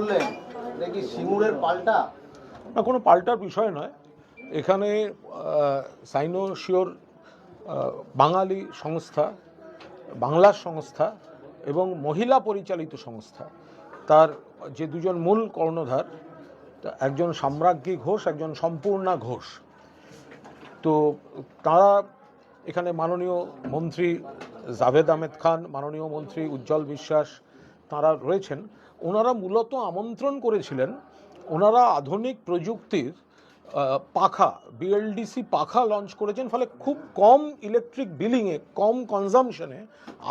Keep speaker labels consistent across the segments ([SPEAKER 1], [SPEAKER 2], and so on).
[SPEAKER 1] বললেন দেখি সিঙ্গুরের পাল্টা
[SPEAKER 2] না কোনো পাল্টার বিষয় নয় এখানে সাইনোশিওর বাঙালি সংস্থা বাংলার সংস্থা এবং মহিলা পরিচালিত সংস্থা তার যে দুজন মূল কর্ণধার একজন সাম্রাজ্ঞী ঘোষ একজন সম্পূর্ণা ঘোষ তো তারা এখানে মাননীয় মন্ত্রী জাভেদ আহমেদ খান মাননীয় মন্ত্রী উজ্জ্বল বিশ্বাস তারা রয়েছেন ওনারা মূলত আমন্ত্রণ করেছিলেন ওনারা আধুনিক প্রযুক্তির পাখা বিএলডিসি পাখা লঞ্চ করেছেন ফলে খুব কম ইলেকট্রিক বিলিংয়ে কম কনজামশনে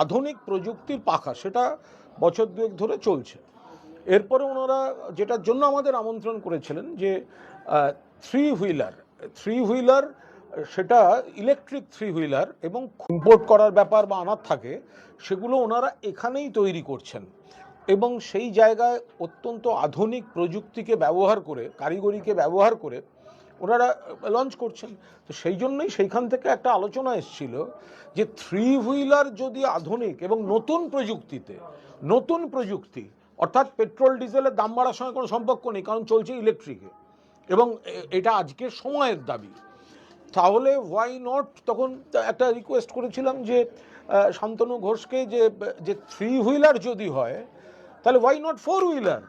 [SPEAKER 2] আধুনিক প্রযুক্তির পাখা সেটা বছর দুয়েক ধরে চলছে এরপরে ওনারা যেটার জন্য আমাদের আমন্ত্রণ করেছিলেন যে থ্রি হুইলার থ্রি হুইলার সেটা ইলেকট্রিক থ্রি হুইলার এবং ইম্পোর্ট করার ব্যাপার বা আনার থাকে সেগুলো ওনারা এখানেই তৈরি করছেন এবং সেই জায়গায় অত্যন্ত আধুনিক প্রযুক্তিকে ব্যবহার করে কারিগরিকে ব্যবহার করে ওনারা লঞ্চ করছেন তো সেই জন্যই সেইখান থেকে একটা আলোচনা এসছিল যে থ্রি হুইলার যদি আধুনিক এবং নতুন প্রযুক্তিতে নতুন প্রযুক্তি অর্থাৎ পেট্রোল ডিজেলের দাম বাড়ার সঙ্গে কোনো সম্পর্ক নেই কারণ চলছে ইলেকট্রিকে এবং এটা আজকের সময়ের দাবি তাহলে ওয়াই নট তখন একটা রিকোয়েস্ট করেছিলাম যে শান্তনু ঘোষকে যে যে থ্রি হুইলার যদি হয় তাহলে ওয়াই নট ফোর হুইলার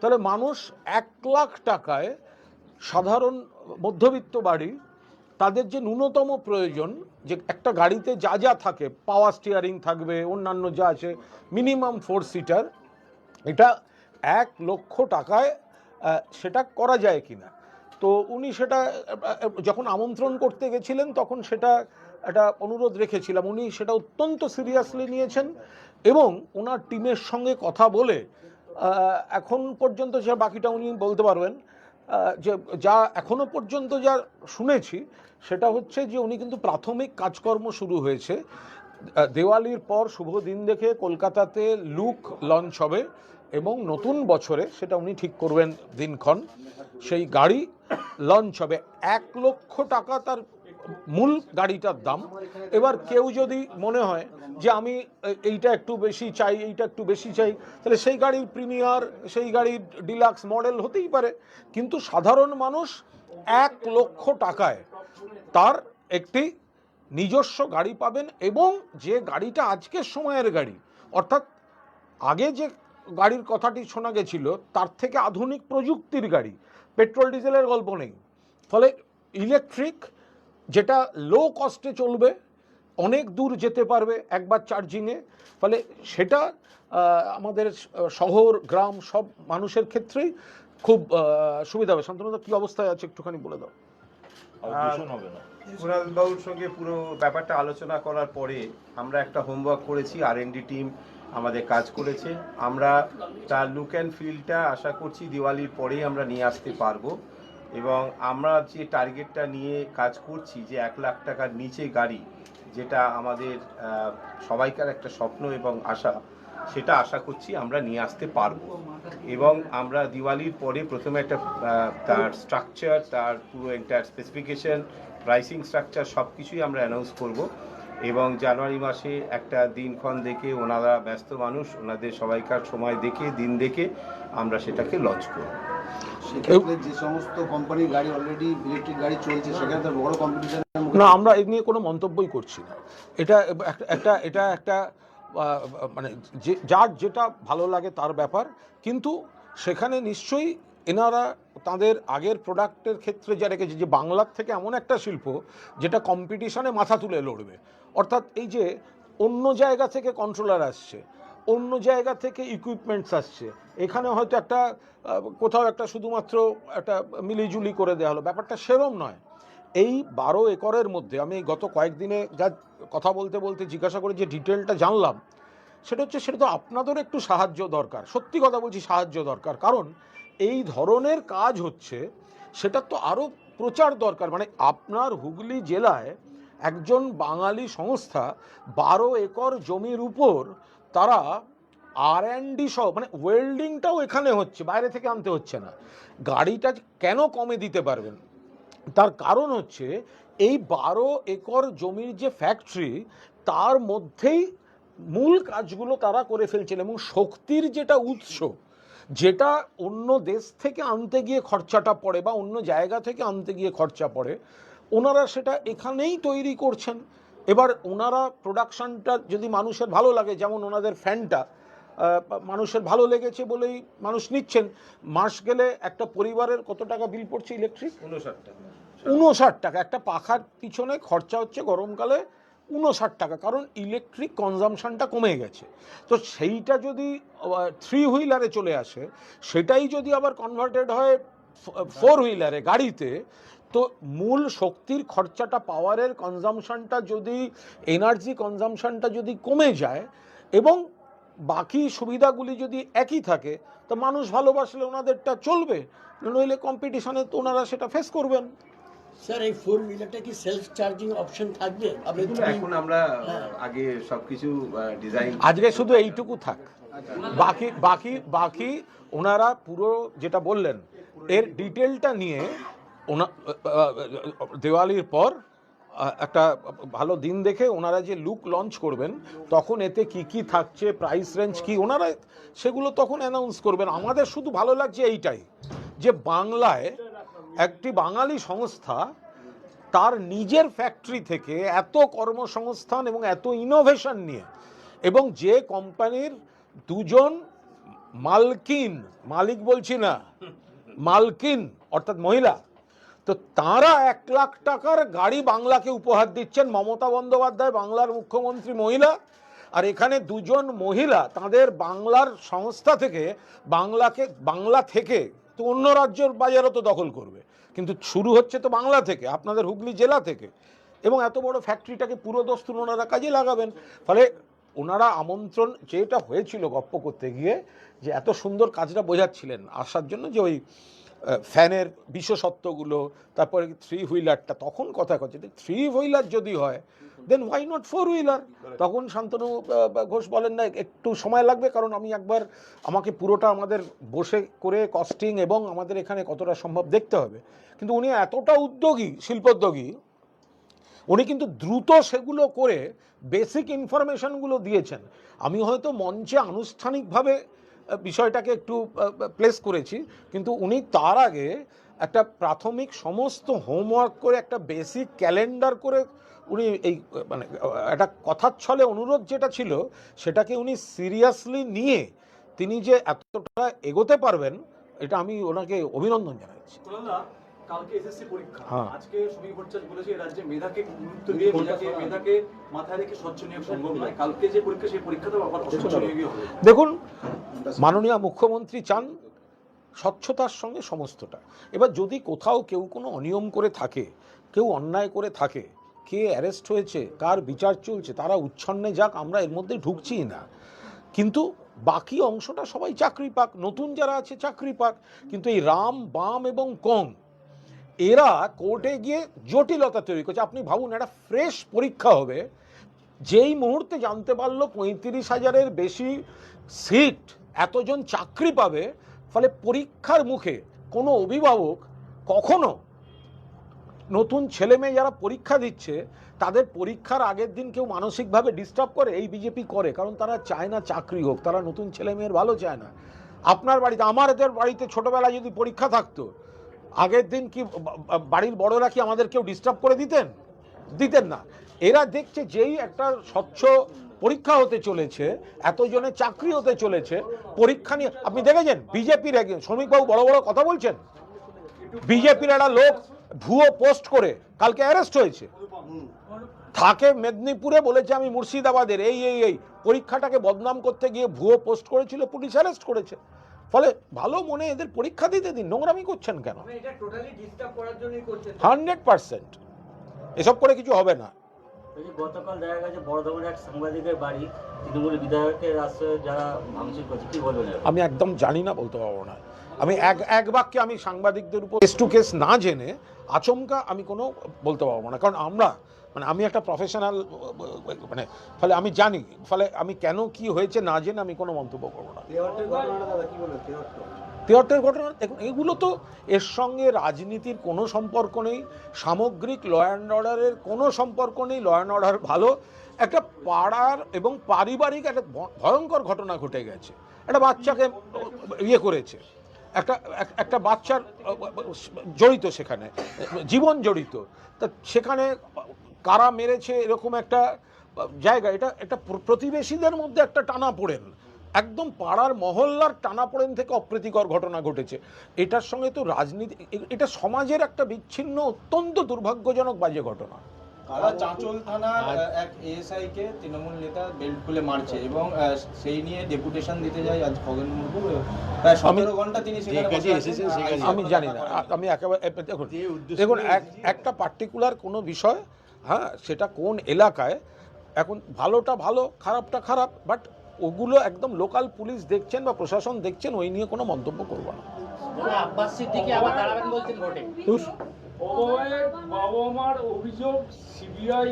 [SPEAKER 2] তাহলে মানুষ এক লাখ টাকায় সাধারণ মধ্যবিত্ত বাড়ি তাদের যে ন্যূনতম প্রয়োজন যে একটা গাড়িতে যা যা থাকে পাওয়ার স্টিয়ারিং থাকবে অন্যান্য যা আছে মিনিমাম ফোর সিটার এটা এক লক্ষ টাকায় সেটা করা যায় কিনা তো উনি সেটা যখন আমন্ত্রণ করতে গেছিলেন তখন সেটা একটা অনুরোধ রেখেছিলাম উনি সেটা অত্যন্ত সিরিয়াসলি নিয়েছেন এবং ওনার টিমের সঙ্গে কথা বলে এখন পর্যন্ত যে বাকিটা উনি বলতে পারবেন যে যা এখনও পর্যন্ত যা শুনেছি সেটা হচ্ছে যে উনি কিন্তু প্রাথমিক কাজকর্ম শুরু হয়েছে দেওয়ালির পর শুভ দিন দেখে কলকাতাতে লুক লঞ্চ হবে এবং নতুন বছরে সেটা উনি ঠিক করবেন দিনক্ষণ সেই গাড়ি লঞ্চ হবে এক লক্ষ টাকা তার মূল গাড়িটার দাম এবার কেউ যদি মনে হয় যে আমি এইটা একটু বেশি চাই এইটা একটু বেশি চাই তাহলে সেই গাড়ির প্রিমিয়ার সেই গাড়ির ডিলাক্স মডেল হতেই পারে কিন্তু সাধারণ মানুষ এক লক্ষ টাকায় তার একটি নিজস্ব গাড়ি পাবেন এবং যে গাড়িটা আজকের সময়ের গাড়ি অর্থাৎ আগে যে গাড়ির কথাটি শোনা গেছিল তার থেকে আধুনিক প্রযুক্তির গাড়ি পেট্রোল ডিজেলের গল্প নেই ফলে ইলেকট্রিক যেটা লো কস্টে চলবে অনেক দূর যেতে পারবে একবার চার্জিংয়ে ফলে সেটা আমাদের শহর গ্রাম সব মানুষের ক্ষেত্রেই খুব সুবিধা হবে শান্তনুদা কি অবস্থায় আছে একটুখানি বলে দাও
[SPEAKER 3] কুণালবাবুর সঙ্গে পুরো ব্যাপারটা আলোচনা করার পরে আমরা একটা হোমওয়ার্ক করেছি আর টিম আমাদের কাজ করেছে আমরা তার লুক অ্যান্ড ফিলটা আশা করছি দিওয়ালির পরেই আমরা নিয়ে আসতে পারবো এবং আমরা যে টার্গেটটা নিয়ে কাজ করছি যে এক লাখ টাকার নিচে গাড়ি যেটা আমাদের সবাইকার একটা স্বপ্ন এবং আশা সেটা আশা করছি আমরা নিয়ে আসতে পারব এবং আমরা দিওয়ালির পরে প্রথমে একটা তার স্ট্রাকচার তার পুরো এন্টায়ার স্পেসিফিকেশন প্রাইসিং স্ট্রাকচার সব কিছুই আমরা অ্যানাউন্স করব এবং জানুয়ারি মাসে একটা দিনক্ষণ দেখে ওনারা ব্যস্ত মানুষ ওনাদের সবাইকার সময় দেখে দিন দেখে আমরা সেটাকে লঞ্চ করব
[SPEAKER 1] সেক্ষেত্রে যে সমস্ত কোম্পানির গাড়ি অলরেডি ইলেকট্রিক গাড়ি চলছে সেখানে তো বড় কম্পিটিশন
[SPEAKER 2] না আমরা এ নিয়ে কোনো মন্তব্যই করছি না এটা একটা এটা একটা মানে যে যার যেটা ভালো লাগে তার ব্যাপার কিন্তু সেখানে নিশ্চয়ই এনারা তাদের আগের প্রোডাক্টের ক্ষেত্রে যা রেখেছে যে বাংলার থেকে এমন একটা শিল্প যেটা কম্পিটিশনে মাথা তুলে লড়বে অর্থাৎ এই যে অন্য জায়গা থেকে কন্ট্রোলার আসছে অন্য জায়গা থেকে ইকুইপমেন্টস আসছে এখানে হয়তো একটা কোথাও একটা শুধুমাত্র একটা মিলিজুলি করে দেওয়া হলো ব্যাপারটা সেরম নয় এই বারো একরের মধ্যে আমি গত কয়েকদিনে যা কথা বলতে বলতে জিজ্ঞাসা করে যে ডিটেলটা জানলাম সেটা হচ্ছে সেটা তো আপনাদেরও একটু সাহায্য দরকার সত্যি কথা বলছি সাহায্য দরকার কারণ এই ধরনের কাজ হচ্ছে সেটা তো আরও প্রচার দরকার মানে আপনার হুগলি জেলায় একজন বাঙালি সংস্থা বারো একর জমির উপর তারা আর অ্যান্ডি সহ মানে ওয়েল্ডিংটাও এখানে হচ্ছে বাইরে থেকে আনতে হচ্ছে না গাড়িটা কেন কমে দিতে পারবেন তার কারণ হচ্ছে এই বারো একর জমির যে ফ্যাক্টরি তার মধ্যেই মূল কাজগুলো তারা করে ফেলছেন এবং শক্তির যেটা উৎস যেটা অন্য দেশ থেকে আনতে গিয়ে খরচাটা পড়ে বা অন্য জায়গা থেকে আনতে গিয়ে খরচা পড়ে ওনারা সেটা এখানেই তৈরি করছেন এবার ওনারা প্রোডাকশানটা যদি মানুষের ভালো লাগে যেমন ওনাদের ফ্যানটা মানুষের ভালো লেগেছে বলেই মানুষ নিচ্ছেন মাস গেলে একটা পরিবারের কত টাকা বিল পড়ছে ইলেকট্রিক উনষাট টাকা উনষাট টাকা একটা পাখার পিছনে খরচা হচ্ছে গরমকালে উনষাট টাকা কারণ ইলেকট্রিক কনজামশানটা কমে গেছে তো সেইটা যদি থ্রি হুইলারে চলে আসে সেটাই যদি আবার কনভার্টেড হয় ফোর হুইলারে গাড়িতে তো মূল শক্তির খরচাটা পাওয়ারের কনজামশনটা যদি এনার্জি কনজামশনটা যদি কমে যায় এবং বাকি সুবিধাগুলি যদি একই থাকে তো মানুষ ভালোবাসলে ওনাদেরটা চলবে নইলে কম্পিটিশনে তো ওনারা সেটা ফেস করবেন
[SPEAKER 1] স্যার এই ফোর হুইলারটা কি সেলফ চার্জিং অপশন থাকবে
[SPEAKER 3] এখন আমরা হ্যাঁ। আগে সবকিছু ডিজাইন
[SPEAKER 2] আজকে শুধু এইটুকু থাক বাকি বাকি বাকি ওনারা পুরো যেটা বললেন এর ডিটেলটা নিয়ে দেওয়ালির পর একটা ভালো দিন দেখে ওনারা যে লুক লঞ্চ করবেন তখন এতে কি কি থাকছে প্রাইস রেঞ্জ কি ওনারা সেগুলো তখন অ্যানাউন্স করবেন আমাদের শুধু ভালো লাগছে এইটাই যে বাংলায় একটি বাঙালি সংস্থা তার নিজের ফ্যাক্টরি থেকে এত কর্মসংস্থান এবং এত ইনোভেশন নিয়ে এবং যে কোম্পানির দুজন মালকিন মালিক বলছি না মালকিন অর্থাৎ মহিলা তো তারা এক লাখ টাকার গাড়ি বাংলাকে উপহার দিচ্ছেন মমতা বন্দ্যোপাধ্যায় বাংলার মুখ্যমন্ত্রী মহিলা আর এখানে দুজন মহিলা তাদের বাংলার সংস্থা থেকে বাংলাকে বাংলা থেকে তো অন্য রাজ্যের বাজারও তো দখল করবে কিন্তু শুরু হচ্ছে তো বাংলা থেকে আপনাদের হুগলি জেলা থেকে এবং এত বড় ফ্যাক্টরিটাকে পুরোদস্তুর ওনারা কাজে লাগাবেন ফলে ওনারা আমন্ত্রণ যেটা হয়েছিল গপ্প করতে গিয়ে যে এত সুন্দর কাজটা বোঝাচ্ছিলেন আসার জন্য যে ওই ফ্যানের বিশেষত্বগুলো তারপরে থ্রি হুইলারটা তখন কথা কচ্ছে থ্রি হুইলার যদি হয় then why not four wheeler তখন শান্তনু ঘোষ বলেন না একটু সময় লাগবে কারণ আমি একবার আমাকে পুরোটা আমাদের বসে করে কস্টিং এবং আমাদের এখানে কতটা সম্ভব দেখতে হবে কিন্তু উনি এতটা উদ্যোগী শিল্পোদ্যোগী উনি কিন্তু দ্রুত সেগুলো করে বেসিক ইনফরমেশনগুলো দিয়েছেন আমি হয়তো মঞ্চে আনুষ্ঠানিকভাবে বিষয়টাকে একটু প্লেস করেছি কিন্তু উনি তার আগে একটা প্রাথমিক সমস্ত হোমওয়ার্ক করে একটা বেসিক ক্যালেন্ডার করে উনি এই মানে একটা কথার ছলে অনুরোধ যেটা ছিল সেটাকে উনি সিরিয়াসলি নিয়ে তিনি যে এতটা এগোতে পারবেন এটা আমি ওনাকে অভিনন্দন জানাচ্ছি পরীক্ষা হ্যাঁ। দেখুন মাননীয় মুখ্যমন্ত্রী চান স্বচ্ছতার সঙ্গে সমস্তটা এবার যদি কোথাও কেউ কোনো অনিয়ম করে থাকে কেউ অন্যায় করে থাকে কে অ্যারেস্ট হয়েছে কার বিচার চলছে তারা উচ্ছন্নে যাক আমরা এর মধ্যে ঢুকছি না কিন্তু বাকি অংশটা সবাই চাকরি পাক নতুন যারা আছে চাকরি পাক কিন্তু এই রাম বাম এবং কং এরা কোর্টে গিয়ে জটিলতা তৈরি করছে আপনি ভাবুন একটা ফ্রেশ পরীক্ষা হবে যেই মুহূর্তে জানতে পারলো পঁয়ত্রিশ হাজারের বেশি সিট এতজন চাকরি পাবে ফলে পরীক্ষার মুখে কোনো অভিভাবক কখনো নতুন ছেলে মেয়ে যারা পরীক্ষা দিচ্ছে তাদের পরীক্ষার আগের দিন কেউ মানসিকভাবে ডিস্টার্ব করে এই বিজেপি করে কারণ তারা চায় না চাকরি হোক তারা নতুন ছেলে মেয়ের ভালো চায় না আপনার বাড়িতে আমার এদের বাড়িতে ছোটোবেলায় যদি পরীক্ষা থাকতো আগের দিন কি বাড়ির বড়রা কি আমাদের কেউ ডিস্টার্ব করে দিতেন দিতেন না এরা দেখছে যেই একটা স্বচ্ছ পরীক্ষা হতে চলেছে এতজনের চাকরি হতে চলেছে পরীক্ষা নিয়ে আপনি দেখেছেন বিজেপির একজন শ্রমিকবাবু বড় বড় কথা বলছেন বিজেপির একটা লোক ভুয়ো পোস্ট করে কালকে অ্যারেস্ট হয়েছে থাকে মেদিনীপুরে বলেছে আমি মুর্শিদাবাদের এই এই এই পরীক্ষাটাকে বদনাম করতে গিয়ে ভুয়ো পোস্ট করেছিল পুলিশ অ্যারেস্ট করেছে ফলে ভালো মনে এদের পরীক্ষা দিতে দিন নোংরামি করছেন কেন
[SPEAKER 1] মানে
[SPEAKER 2] হান্ড্রেড পার্সেন্ট এসব করে কিছু হবে না
[SPEAKER 1] গতকাল দেখা গেছে বর্ধমানের এক সাংবাদিকের বাড়ি তৃণমূল বিধায়কের যারা ভাঙচুর করছে কি বলবেন
[SPEAKER 2] আমি একদম জানি না বলতে পারবো না আমি এক এক বাক্যে আমি সাংবাদিকদের উপর কেস টু কেস না জেনে আচমকা আমি কোনো বলতে পারবো না কারণ আমরা মানে আমি একটা প্রফেশনাল মানে ফলে আমি জানি ফলে আমি কেন কি হয়েছে না জেনে আমি কোনো মন্তব্য করবো না তেহট্টের ঘটনা দেখুন এগুলো তো এর সঙ্গে রাজনীতির কোনো সম্পর্ক নেই সামগ্রিক ল অ্যান্ড অর্ডারের কোনো সম্পর্ক নেই ল অ্যান্ড অর্ডার ভালো একটা পাড়ার এবং পারিবারিক একটা ভয়ঙ্কর ঘটনা ঘটে গেছে একটা বাচ্চাকে ইয়ে করেছে একটা একটা বাচ্চার জড়িত সেখানে জীবন জড়িত তা সেখানে কারা মেরেছে এরকম একটা জায়গা এটা একটা প্রতিবেশীদের মধ্যে একটা টানা পড়েন একদম পাড়ার মহল্লার টানাপোড়েন থেকে অপ্রীতিকর ঘটনা ঘটেছে এটার সঙ্গে তো রাজনীতি এটা সমাজের একটা বিচ্ছিন্ন অত্যন্ত দুর্ভাগ্যজনক বাজে ঘটনা
[SPEAKER 1] তারা চাঁচল থানার এক এএসআই কে তৃণমূল নেতা বেল্ট খুলে মারছে এবং সেই নিয়ে ডেপুটেশন দিতে যায় আজ খগেন মুর্মু প্রায় সতেরো ঘন্টা তিনি
[SPEAKER 2] আমি জানি না আমি একেবারে দেখুন দেখুন একটা পার্টিকুলার কোনো বিষয় হ্যাঁ সেটা কোন এলাকায় এখন ভালোটা ভালো খারাপটা খারাপ বাট ওগুলো একদম লোকাল পুলিশ দেখছেন বা প্রশাসন দেখছেন ওই নিয়ে কোনো মন্তব্য করব না
[SPEAKER 4] অভিযোগ সিবিআই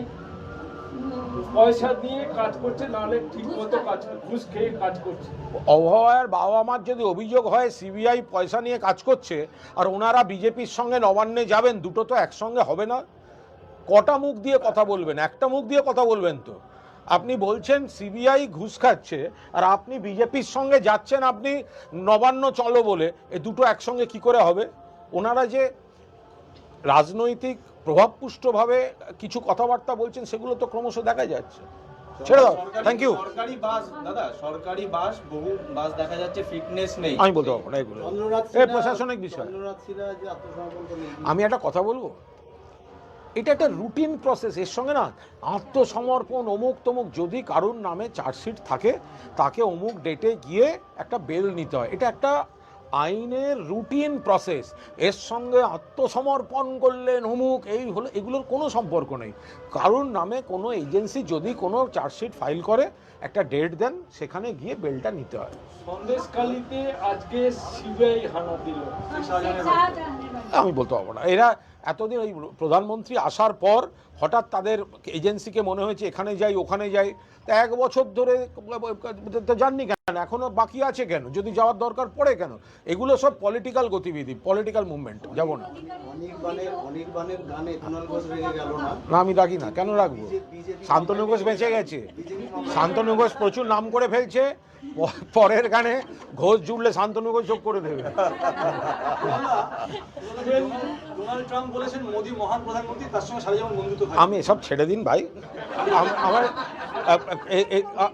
[SPEAKER 4] পয়সা দিয়ে কাজ করছে নাহলে
[SPEAKER 2] বাবা মার যদি অভিযোগ হয় সিবিআই পয়সা নিয়ে কাজ করছে আর ওনারা বিজেপির সঙ্গে নবান্নে যাবেন দুটো তো একসঙ্গে হবে না কটা মুখ দিয়ে কথা বলবেন একটা মুখ দিয়ে কথা বলবেন তো আপনি বলছেন সিবিআই ঘুষ খাচ্ছে আর আপনি বিজেপির সঙ্গে যাচ্ছেন আপনি নবান্ন চলো বলে এ দুটো একসঙ্গে কি করে হবে ওনারা যে রাজনৈতিক প্রভাবপুষ্টভাবে কিছু কথাবার্তা বলছেন সেগুলো তো ক্রমশ দেখা যাচ্ছে থ্যাংক ইউ
[SPEAKER 1] দেখা যাচ্ছে ফিটনেস নেই
[SPEAKER 2] আমি বলতে বিষয় আমি একটা কথা বলবো এটা একটা রুটিন প্রসেস এর সঙ্গে না আত্মসমর্পণ অমুক তমুক যদি কারুর নামে চার্জশিট থাকে তাকে অমুক ডেটে গিয়ে একটা বেল নিতে হয় এটা একটা আইনের রুটিন প্রসেস এর সঙ্গে আত্মসমর্পণ করলেন অমুক এই হলো এগুলোর কোনো সম্পর্ক নেই কারুর নামে কোনো এজেন্সি যদি কোনো চার্জশিট ফাইল করে একটা ডেট দেন সেখানে গিয়ে বেলটা নিতে হয়
[SPEAKER 1] সন্দেশকালীতে আজকে সিবিআই হানা দিল
[SPEAKER 2] আমি বলতে পারবো না এরা এতদিন ওই প্রধানমন্ত্রী আসার পর হঠাৎ তাদের এজেন্সিকে মনে হয়েছে এখানে যাই ওখানে যাই তা এক বছর ধরে কেন এখনো বাকি আছে কেন যদি যাওয়ার দরকার পড়ে কেন এগুলো সব পলিটিক্যাল গতিবিধি পলিটিক্যাল মুভমেন্ট যাবো না আমি রাখি না কেন রাখবো শান্তনু ঘোষ বেঁচে গেছে শান্তনু ঘোষ প্রচুর নাম করে ফেলছে পরের গানে ঘোষ জুড়লে শান্তনু ঘোষ যোগ করে দেবে আমি সব ছেড়ে দিন ভাই আমার